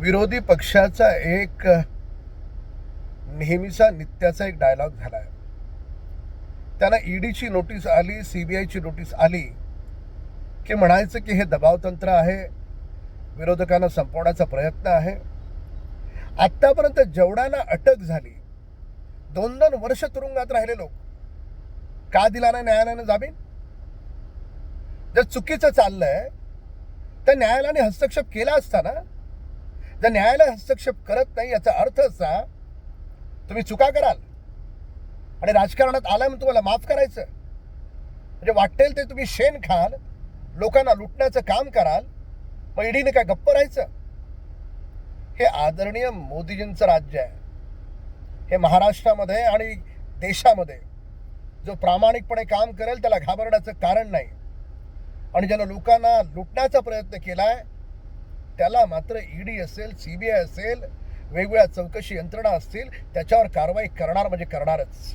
विरोधी पक्षाचा एक नेहमीचा नित्याचा एक डायलॉग झाला आहे त्यांना ईडीची नोटीस आली सीबीआयची नोटीस आली की म्हणायचं की हे दबावतंत्र आहे विरोधकांना संपवण्याचा प्रयत्न आहे. आत्तापर्यंत जेवढ्याला अटक झाली दोन दोन वर्ष तुरुंगात राहिले लोक. का दिला नाही न्यायालयानं जामीन? जर चुकीचं चाललंय तर न्यायालयाने हस्तक्षेप केला असता ना जर न्यायालय हस्तक्षेप करत नाही याचा अर्थ असा तुम्ही चुका कराल. आणि राजकारणात आलाय म्हणून तुम्हाला माफ करायचं म्हणजे वाटेल ते तुम्ही शेण खाल लोकांना लुटण्याचं काम कराल मग ईडीने काय गप्प राहायचं? हे आदरणीय मोदीजींचं राज्य आहे. हे महाराष्ट्रामध्ये आणि देशामध्ये जो प्रामाणिकपणे काम करेल त्याला घाबरण्याचं कारण नाही. आणि ज्यानं लोकांना लुटण्याचा प्रयत्न केला आहे त्याला मात्र ईडी असेल सी बी आय असेल वेगवेगळ्या चौकशी यंत्रणा असतील त्याच्यावर कारवाई करणार म्हणजे करणारच.